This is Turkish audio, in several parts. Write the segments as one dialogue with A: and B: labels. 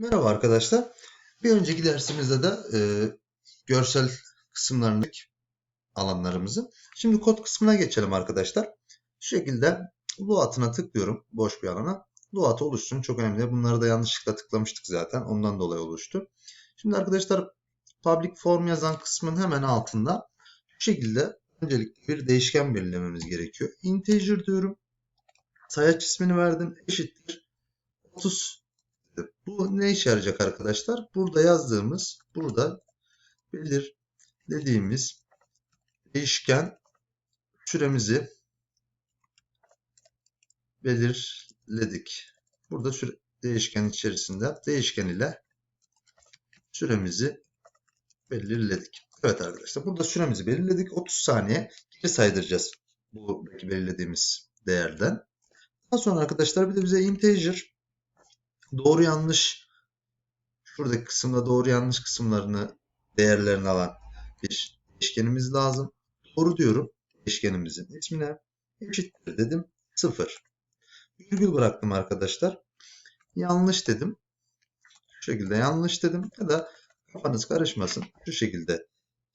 A: Merhaba arkadaşlar. Bir önceki dersimizde de e, görsel kısımlarındaki alanlarımızı. Şimdi kod kısmına geçelim arkadaşlar. Şu şekilde Luat'ına tıklıyorum boş bir alana. Luat oluşsun çok önemli. Bunları da yanlışlıkla tıklamıştık zaten. Ondan dolayı oluştu. Şimdi arkadaşlar public form yazan kısmın hemen altında şu şekilde öncelikle bir değişken belirlememiz gerekiyor. Integer diyorum. Sayaç ismini verdim. Eşittir 30 bu ne işe yarayacak arkadaşlar? Burada yazdığımız, burada belirlediğimiz değişken süremizi belirledik. Burada süre, değişken içerisinde değişken ile süremizi belirledik. Evet arkadaşlar burada süremizi belirledik. 30 saniye geri saydıracağız bu belirlediğimiz değerden. Daha sonra arkadaşlar bir de bize integer doğru yanlış şuradaki kısımda doğru yanlış kısımlarını değerlerini alan bir değişkenimiz lazım. Doğru diyorum değişkenimizin ismine eşittir dedim 0. Virgül bıraktım arkadaşlar. Yanlış dedim. Şu şekilde yanlış dedim ya da kafanız karışmasın. Şu şekilde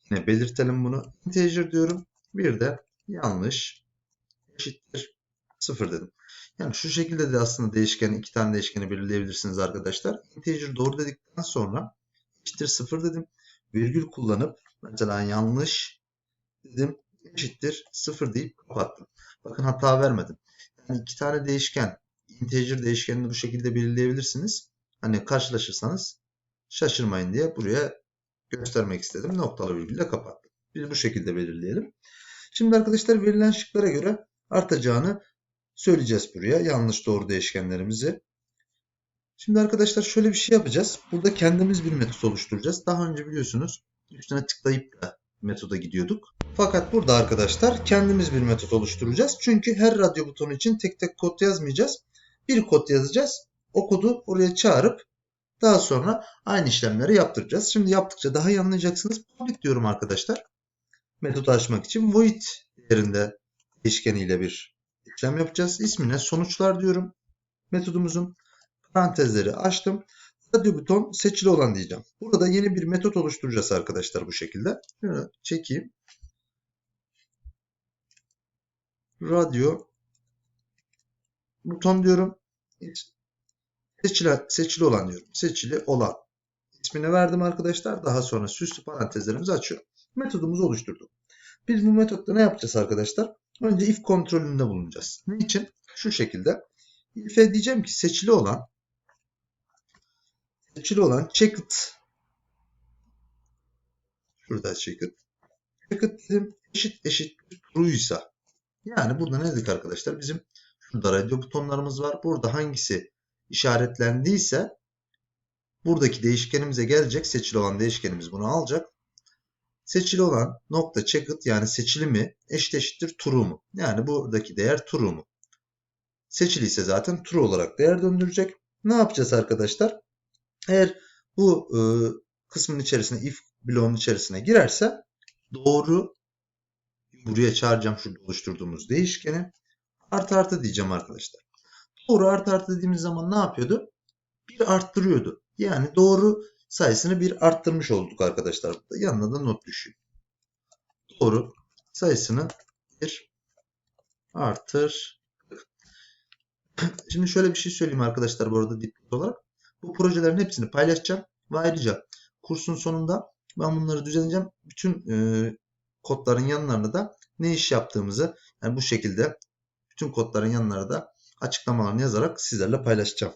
A: yine belirtelim bunu. Integer diyorum. Bir de yanlış eşittir 0 dedim. Yani şu şekilde de aslında değişkeni, iki tane değişkeni belirleyebilirsiniz arkadaşlar. Integer doğru dedikten sonra eşittir 0 dedim. Virgül kullanıp mesela yanlış dedim eşittir 0 deyip kapattım. Bakın hata vermedim. Yani iki tane değişken, integer değişkenini bu şekilde belirleyebilirsiniz. Hani karşılaşırsanız şaşırmayın diye buraya göstermek istedim. Noktalı virgülle kapattım. Biz bu şekilde belirleyelim. Şimdi arkadaşlar verilen şıklara göre artacağını söyleyeceğiz buraya. Yanlış doğru değişkenlerimizi. Şimdi arkadaşlar şöyle bir şey yapacağız. Burada kendimiz bir metot oluşturacağız. Daha önce biliyorsunuz üstüne tıklayıp da metoda gidiyorduk. Fakat burada arkadaşlar kendimiz bir metot oluşturacağız. Çünkü her radyo butonu için tek tek kod yazmayacağız. Bir kod yazacağız. O kodu oraya çağırıp daha sonra aynı işlemleri yaptıracağız. Şimdi yaptıkça daha iyi anlayacaksınız. Public diyorum arkadaşlar. Metodu açmak için void değerinde değişkeniyle bir işlem yapacağız. İsmine sonuçlar diyorum. Metodumuzun parantezleri açtım. Radyo buton seçili olan diyeceğim. Burada yeni bir metot oluşturacağız arkadaşlar bu şekilde. Şöyle çekeyim. Radyo buton diyorum. Seçili, seçili olan diyorum. Seçili olan. İsmini verdim arkadaşlar. Daha sonra süslü parantezlerimizi açıyorum. Metodumuzu oluşturduk. Biz bu metotta ne yapacağız arkadaşlar? Önce if kontrolünde bulunacağız. Ne için? Şu şekilde. If'e diyeceğim ki seçili olan seçili olan checked şurada checked checked dedim eşit eşit true'ysa yani burada ne dedik arkadaşlar? Bizim şurada radyo butonlarımız var. Burada hangisi işaretlendiyse buradaki değişkenimize gelecek. Seçili olan değişkenimiz bunu alacak. Seçili olan nokta checked yani seçili mi eşit eşittir true mu? Yani buradaki değer true mu? Seçili ise zaten true olarak değer döndürecek. Ne yapacağız arkadaşlar? Eğer bu e, kısmın içerisine if bloğun içerisine girerse doğru buraya çağıracağım şu oluşturduğumuz değişkeni artı artı diyeceğim arkadaşlar. Doğru artı artı dediğimiz zaman ne yapıyordu? Bir arttırıyordu. Yani doğru sayısını bir arttırmış olduk arkadaşlar. Yanına da not düşüyor. Doğru sayısını bir artır. Şimdi şöyle bir şey söyleyeyim arkadaşlar bu arada dipnot olarak. Bu projelerin hepsini paylaşacağım ve ayrıca kursun sonunda ben bunları düzenleyeceğim. Bütün e, kodların yanlarına da ne iş yaptığımızı yani bu şekilde bütün kodların yanlarına da açıklamalarını yazarak sizlerle paylaşacağım.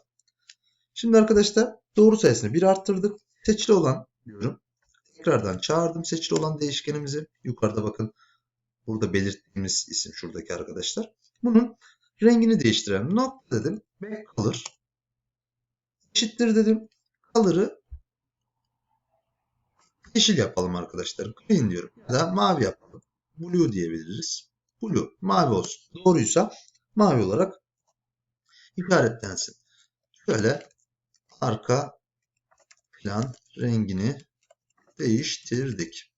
A: Şimdi arkadaşlar doğru sayısını bir arttırdık. Seçili olan diyorum. Tekrardan çağırdım seçili olan değişkenimizi. Yukarıda bakın burada belirttiğimiz isim şuradaki arkadaşlar. Bunun rengini değiştirelim. Nokta dedim. Ve kalır. Eşittir dedim. Color'ı yeşil yapalım arkadaşlar. Green diyorum. Ya da mavi yapalım. Blue diyebiliriz. Blue. Mavi olsun. Doğruysa mavi olarak işaretlensin. Şöyle arka plan rengini değiştirdik.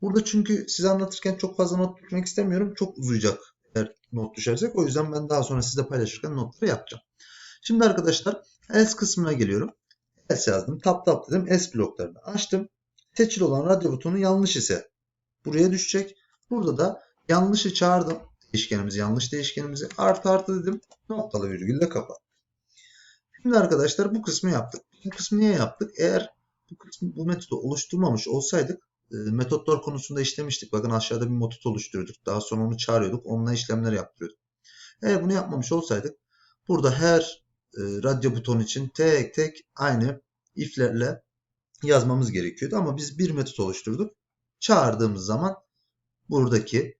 A: Burada çünkü size anlatırken çok fazla not düşmek istemiyorum. Çok uzayacak eğer not düşersek. O yüzden ben daha sonra size paylaşırken notları yapacağım. Şimdi arkadaşlar else kısmına geliyorum. else yazdım. Tap tap dedim. S bloklarını açtım. Seçili olan radyo butonu yanlış ise buraya düşecek. Burada da yanlışı çağırdım. Değişkenimizi yanlış değişkenimizi artı artı dedim. Noktalı virgülle kapat. Şimdi arkadaşlar bu kısmı yaptık. Bu kısmı niye yaptık? Eğer bu kısmı bu metodu oluşturmamış olsaydık e, metotlar konusunda işlemiştik. Bakın aşağıda bir metot oluşturuyorduk. Daha sonra onu çağırıyorduk. Onunla işlemler yaptırıyorduk. Eğer bunu yapmamış olsaydık burada her e, radyo butonu için tek tek aynı if'lerle yazmamız gerekiyordu. Ama biz bir metot oluşturduk. Çağırdığımız zaman buradaki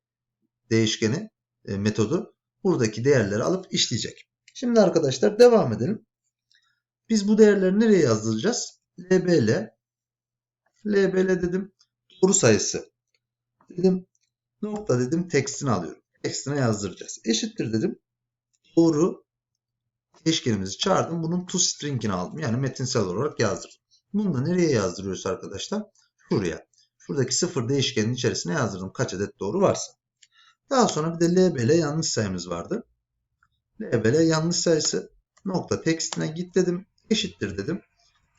A: değişkeni e, metodu buradaki değerleri alıp işleyecek. Şimdi arkadaşlar devam edelim. Biz bu değerleri nereye yazdıracağız? LBL LBL dedim. Doğru sayısı. Dedim nokta dedim tekstini alıyorum. Tekstine yazdıracağız. Eşittir dedim. Doğru değişkenimizi çağırdım. Bunun toString'ini aldım. Yani metinsel olarak yazdırdım. Bunu da nereye yazdırıyoruz arkadaşlar? Şuraya. Şuradaki sıfır değişkenin içerisine yazdırdım. Kaç adet doğru varsa. Daha sonra bir de LBL yanlış sayımız vardı. LBL yanlış sayısı nokta tekstine git dedim. Eşittir dedim.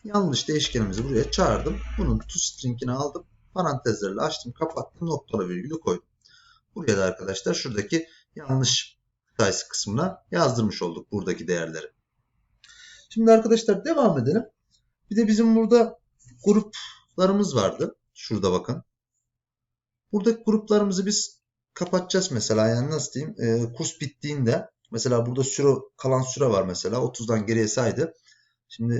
A: Yanlış değişkenimizi buraya çağırdım. Bunun toString'ini aldım. Parantezlerle açtım, kapattım, noktalı virgülü koydum. Buraya da arkadaşlar şuradaki yanlış sayısı kısmına yazdırmış olduk buradaki değerleri. Şimdi arkadaşlar devam edelim. Bir de bizim burada gruplarımız vardı. Şurada bakın. Buradaki gruplarımızı biz kapatacağız mesela. Yani nasıl diyeyim? Ee, kurs bittiğinde mesela burada süre kalan süre var mesela. 30'dan geriye saydı. Şimdi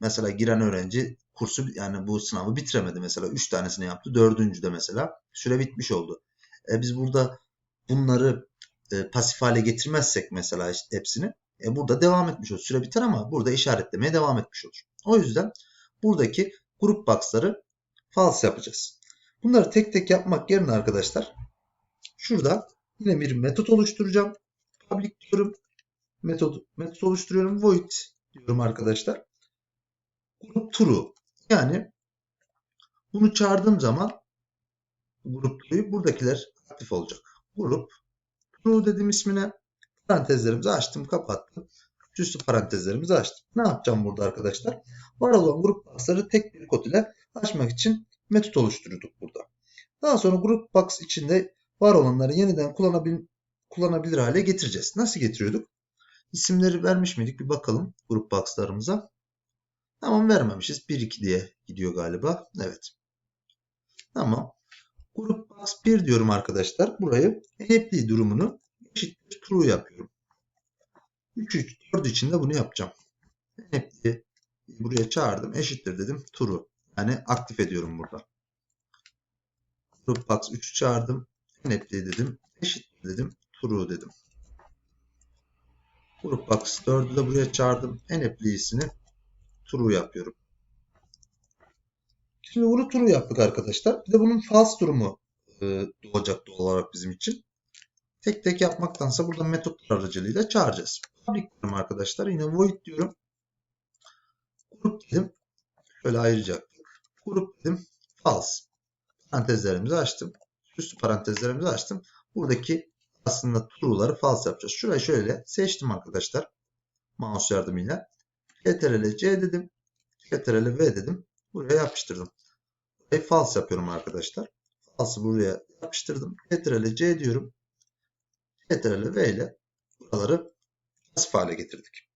A: mesela giren öğrenci kursu yani bu sınavı bitiremedi mesela. 3 tanesini yaptı. Dördüncüde mesela süre bitmiş oldu. E, biz burada bunları e, pasif hale getirmezsek mesela işte hepsini e, burada devam etmiş olur. Süre biter ama burada işaretlemeye devam etmiş olur. O yüzden buradaki grup box'ları false yapacağız. Bunları tek tek yapmak yerine arkadaşlar şurada yine bir metot oluşturacağım. Public diyorum. Metot, metot oluşturuyorum. Void diyorum arkadaşlar. Grup true. Yani bunu çağırdığım zaman grup true'yu buradakiler aktif olacak. Grup true dedim ismine. Parantezlerimizi açtım, kapattım. Üstü parantezlerimizi açtım. Ne yapacağım burada arkadaşlar? Var olan grup box'ları tek bir kod ile açmak için metot oluşturduk burada. Daha sonra grup box içinde var olanları yeniden kullanabil kullanabilir hale getireceğiz. Nasıl getiriyorduk? İsimleri vermiş miydik? Bir bakalım grup box'larımıza. Tamam vermemişiz. 1 2 diye gidiyor galiba. Evet. Tamam. Grup box 1 diyorum arkadaşlar. Burayı empty durumunu eşittir true yapıyorum. 3 3 4 için de bunu yapacağım. Empty buraya çağırdım. Eşittir dedim. True. Yani aktif ediyorum burada. Grup box 3'ü çağırdım. Empty dedim. Eşittir dedim. True dedim. Grup box 4'ü de buraya çağırdım. Empty'sini true yapıyorum. Şimdi bunu true yaptık arkadaşlar. Bir de bunun false durumu e, doğacak doğal olarak bizim için. Tek tek yapmaktansa burada metotlar aracılığıyla çağıracağız. Public diyorum arkadaşlar. Yine void diyorum. Grup dedim. Şöyle ayıracaktık. Grup dedim. False. Parantezlerimizi açtım. Üstü parantezlerimizi açtım. Buradaki aslında true'ları false yapacağız. Şurayı şöyle seçtim arkadaşlar. Mouse yardımıyla. Ctrl C dedim. Ctrl V dedim. Buraya yapıştırdım. Burayı false yapıyorum arkadaşlar. False'ı buraya yapıştırdım. Ctrl C diyorum. Ctrl V ile buraları pasif hale getirdik.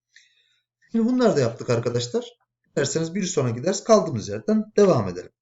A: Şimdi bunları da yaptık arkadaşlar. Derseniz bir sonraki ders kaldığımız yerden devam edelim.